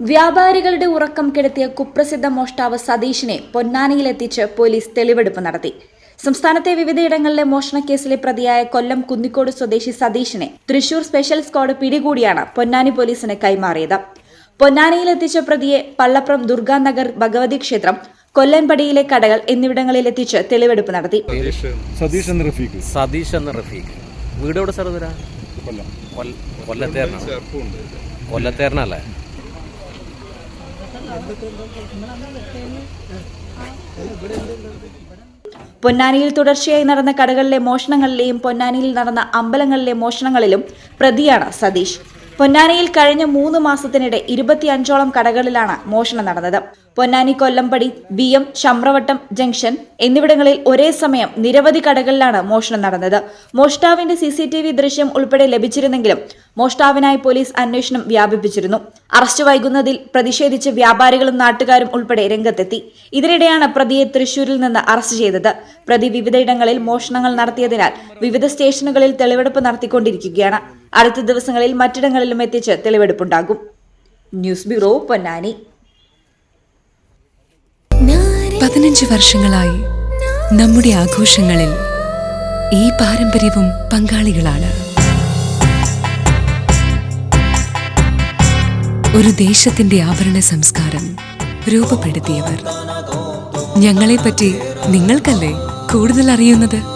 വ്യാപാരികളുടെ ഉറക്കം കെടുത്തിയ കുപ്രസിദ്ധ മോഷ്ടാവ് സതീഷിനെ പൊന്നാനിയിലെത്തിച്ച് പോലീസ് തെളിവെടുപ്പ് നടത്തി. സംസ്ഥാനത്തെ വിവിധയിടങ്ങളിലെ മോഷണക്കേസിലെ പ്രതിയായ കൊല്ലം കുന്നിക്കോട് സ്വദേശി സതീഷിനെ തൃശൂർ സ്പെഷ്യൽ സ്ക്വാഡ് പിടികൂടിയാണ് പൊന്നാനി പോലീസിന് കൈമാറിയത്. പൊന്നാനിയിലെത്തിച്ച പ്രതിയെ പള്ളപ്രം ദുർഗാനഗർ ഭഗവതി ക്ഷേത്രം കൊല്ലൻപടിയിലെ കടകൾ എന്നിവിടങ്ങളിൽ എത്തിച്ച് തെളിവെടുപ്പ് നടത്തി. സതീഷ് എന്ന റഫീഖ്. സതീഷ് എന്ന റഫീഖ്. വീട് എവിടെ സാർ തരാ കൊല്ലം. കൊല്ലത്തേരനാണ് കൊല്ലത്തേരനല്ലേ പൊന്നാനിയിൽ തുടർച്ചയായി നടന്ന കടകളിലെ മോഷണങ്ങളിലെയും പൊന്നാനിയിൽ നടന്ന അമ്പലങ്ങളിലെ മോഷണങ്ങളിലും പ്രതിയാണ് സതീഷ്. പൊന്നാനിയിൽ കഴിഞ്ഞ മൂന്ന് മാസത്തിനിടെ ഇരുപത്തിയഞ്ചോളം കടകളിലാണ് മോഷണം നടന്നത്. Ponnani Kollampadi B M Shamravattam junction എന്നിവിടങ്ങളിൽ ഒരേ സമയം നിരവധി കടകളിലാണ് മോഷണം നടന്നത്. മോഷ്ടാവിന്റെ സി സി ടി വി ദൃശ്യം ഉൾപ്പെടെ ലഭിച്ചിരുന്നെങ്കിലും മോഷ്ടാവിനായി പോലീസ് അന്വേഷണം വ്യാപിപ്പിച്ചിരുന്നു. അറസ്റ്റ് വൈകുന്നതിൽ പ്രതിഷേധിച്ച് വ്യാപാരികളും നാട്ടുകാരും ഉൾപ്പെടെ രംഗത്തെത്തി. ഇതിനിടെയാണ് പ്രതിയെ തൃശൂരിൽ നിന്ന് അറസ്റ്റ് ചെയ്തത്. പ്രതി വിവിധയിടങ്ങളിൽ മോഷണങ്ങൾ നടത്തിയതിനാൽ വിവിധ സ്റ്റേഷനുകളിൽ തെളിവെടുപ്പ് നടത്തിക്കൊണ്ടിരിക്കുകയാണ്. അടുത്ത ദിവസങ്ങളിൽ മറ്റിടങ്ങളിലും എത്തിച്ച് തെളിവെടുപ്പുണ്ടാകും. News bureau Ponnani. പതിനഞ്ച് വർഷങ്ങളായി നമ്മുടെ ആഘോഷങ്ങളിൽ ഈ പാരമ്പര്യവും പങ്കാളികളാണ്. ഒരു ദേശത്തിന്റെ ആഭരണ സംസ്കാരം രൂപപ്പെടുത്തിയവർ. ഞങ്ങളെപ്പറ്റി നിങ്ങൾക്കല്ലേ കൂടുതൽ അറിയുന്നത്